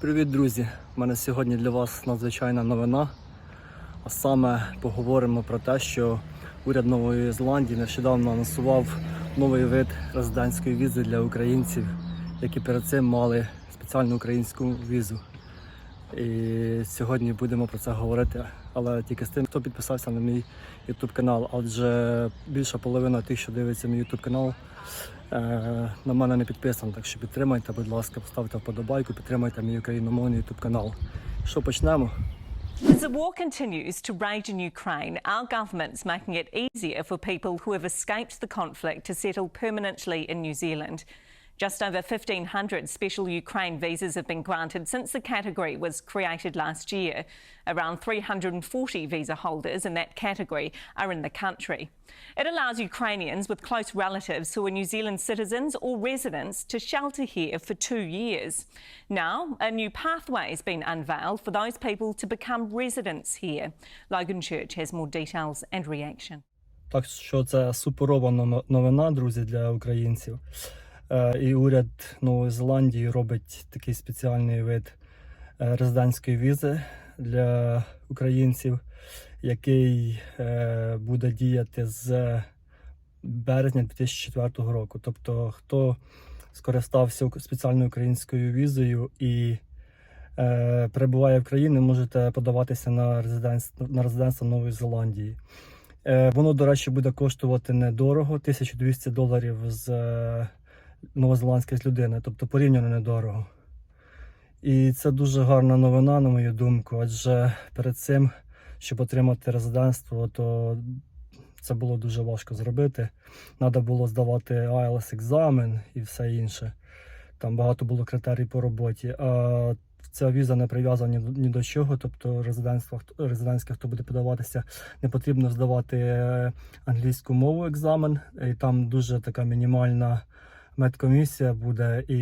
Привіт, друзі! У мене сьогодні для вас надзвичайна новина. А саме поговоримо про те, що уряд Нової Зеландії нещодавно анонсував новий вид резидентської візи для українців, які перед цим мали спеціальну українську візу. І сьогодні будемо про це говорити, але тільки з тим, хто підписався на мій YouTube канал, адже більша половина тих, що дивиться мій YouTube канал, на мене не підписано. Так що підтримайте, будь ласка, поставте вподобайку, підтримайте мій україномовний YouTube канал. Що почнемо? As the war continues to rage in Ukraine, our government's making it easier for people who have escaped the conflict to settle permanently in New Zealand. Just over 1,500 special Ukraine visas have been granted since the category was created last year. Around 340 visa holders in that category are in the country. It allows Ukrainians with close relatives who are New Zealand citizens or residents to shelter here for two years. Now, a new pathway has been unveiled for those people to become residents here. Logan Church has more details and reaction. Так що це суперова но- новина, друзі, для українців. Е, І уряд Нової Зеландії робить такий спеціальний вид е, резидентської візи для українців, який е, буде діяти з березня 2004 року. Тобто, хто скористався спеціальною українською візою і перебуває в країні, можете подаватися на резидентство, на резидентство Нової Зеландії. Воно, до речі, буде коштувати недорого 1200 доларів з новозеландської людини, тобто порівняно недорого. І це дуже гарна новина, на мою думку, адже перед цим, щоб отримати резидентство, то це було дуже важко зробити. Треба було здавати IELTS екзамен і все інше. Там багато було критерій по роботі. А ця віза не прив'язана ні, до- чого, тобто резидентство, резидентське, хто буде подаватися, не потрібно здавати англійську мову екзамен. І там дуже така мінімальна медкомісія буде, і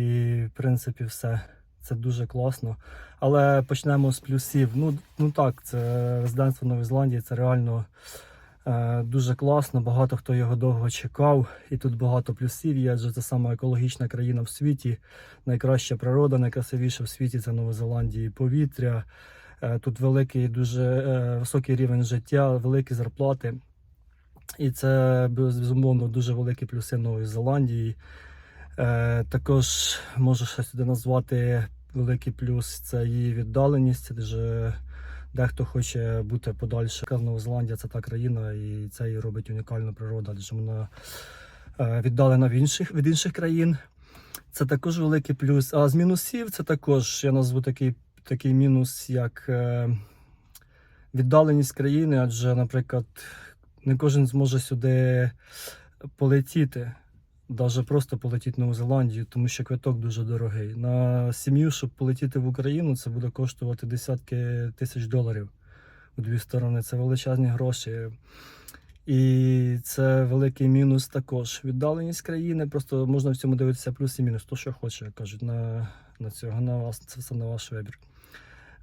в принципі все. Це дуже класно. Але почнемо з плюсів. Ну, ну так, це резидентство Нової Зеландії, це реально е, дуже класно. Багато хто його довго чекав, і тут багато плюсів є, адже це сама екологічна країна в світі, найкраща природа, найкрасивіше в світі це Нова Зеландія. Повітря. Е, тут великий, дуже е, високий рівень життя, великі зарплати. І це безумовно дуже великі плюси Нової Зеландії. Е, також можу ще сюди назвати великий плюс це її віддаленість, адже дехто хоче бути подальше. Нова Зеландія це та країна, і це її робить унікальну природу, адже вона е, віддалена від інших, від інших країн. Це також великий плюс. А з мінусів це також я назву такий, такий мінус, як е, віддаленість країни, адже, наприклад, не кожен зможе сюди полетіти, навіть просто полетіти в Нову Зеландію, тому що квиток дуже дорогий. На сім'ю, щоб полетіти в Україну, це буде коштувати десятки тисяч доларів у дві сторони. Це величезні гроші. І це великий мінус також. Віддаленість країни, просто можна в цьому дивитися плюс і мінус. То, що хоче, кажуть, на, на цього на вас, це все на ваш вибір.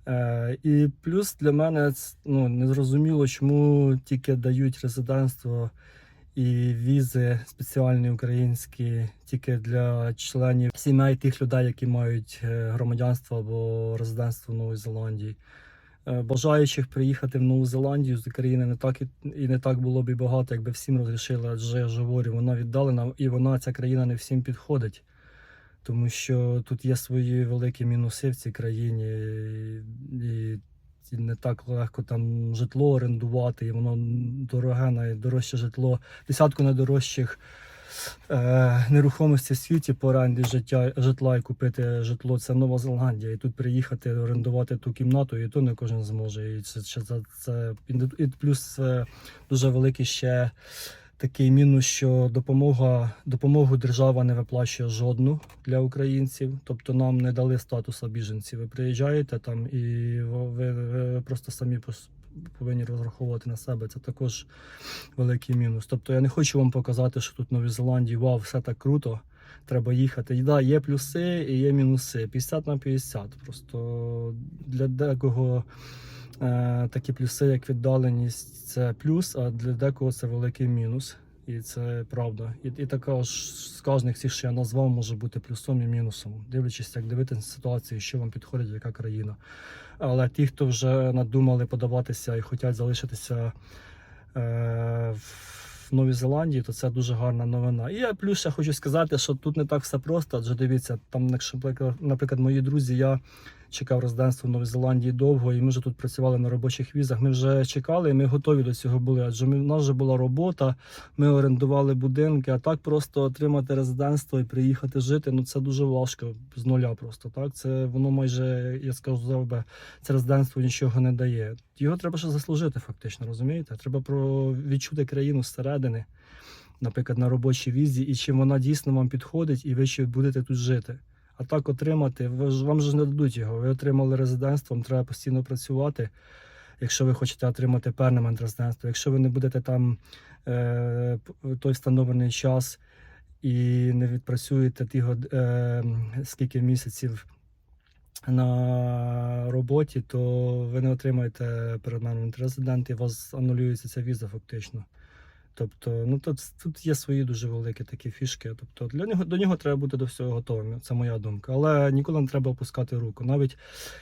Е, і плюс для мене ну, незрозуміло, чому тільки дають резидентство і візи спеціальні українські тільки для членів сімей тих людей, які мають е, громадянство або резидентство в Новій Зеландії. Е, Бажаючих приїхати в Нову Зеландію з України не так і, не так було б і багато, якби всім розрішили, адже ж говорю, вона віддалена і вона ця країна не всім підходить. Тому що тут є свої великі мінуси в цій країні, і, і не так легко там житло орендувати, і воно дороге, найдорожче житло, десятку найдорожчих е, нерухомості в світі по оренді життя, житла і купити житло. Це Нова Зеландія. І тут приїхати, орендувати ту кімнату, і то не кожен зможе. І це, це, це і плюс е, дуже великий ще такий мінус, що допомога, допомогу держава не виплачує жодну для українців. Тобто нам не дали статуса біженців. Ви приїжджаєте там і ви, ви просто самі повинні розраховувати на себе. Це також великий мінус. Тобто я не хочу вам показати, що тут в Новій Зеландії вау, все так круто. Треба їхати. І да, є плюси і є мінуси. 50 на 50. Просто для декого такі плюси, як віддаленість, це плюс, а для декого це великий мінус. І це правда. І, і також з кожних цих, що я назвав, може бути плюсом і мінусом, дивлячись, як дивитися ситуацію, що вам підходить, яка країна. Але ті, хто вже надумали подаватися і хочуть залишитися е, в Новій Зеландії, то це дуже гарна новина. І я плюс ще хочу сказати, що тут не так все просто, адже дивіться, там, якщо, наприклад, мої друзі, я чекав резидентство в Новій Зеландії довго, і ми вже тут працювали на робочих візах. Ми вже чекали, і ми готові до цього були. Адже ми, в нас вже була робота, ми орендували будинки, а так просто отримати резидентство і приїхати жити. Ну це дуже важко з нуля. Просто так. Це воно майже, я сказав би, це резидентство нічого не дає. Його треба ще заслужити, фактично, розумієте? Треба про відчути країну зсередини, наприклад, на робочій візі, і чим вона дійсно вам підходить, і ви ще будете тут жити. А так отримати, ви вам ж не дадуть його. Ви отримали резидентство, вам треба постійно працювати. Якщо ви хочете отримати перманент резидентство, якщо ви не будете там е, той встановлений час і не відпрацюєте ті е, скільки місяців на роботі, то ви не отримаєте перманент резидент і у вас анулюється ця віза фактично. Тобто, ну тут, тут є свої дуже великі такі фішки. Тобто для нього до нього треба бути до всього готовим. Це моя думка. Але ніколи не треба опускати руку. Навіть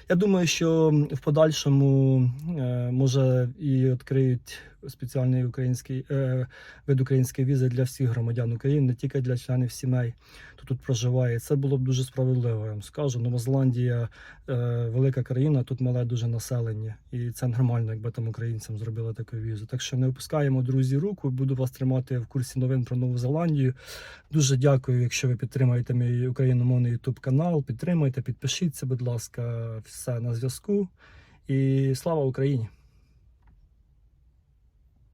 я думаю, що в подальшому е, може і відкриють спеціальний український е, вид української візи для всіх громадян України, не тільки для членів сімей, хто тут проживає. Це було б дуже справедливо. Я вам скажу. Нова Зеландія е, велика країна, тут мале дуже населення, і це нормально, якби там українцям зробили таку візу. Так що не опускаємо друзі руку. Буду вас тримати в курсі новин про Нову Зеландію. Дуже дякую, якщо ви підтримаєте мій україномовний YouTube канал. Підтримайте, підпишіться, будь ласка, все на зв'язку. І слава Україні!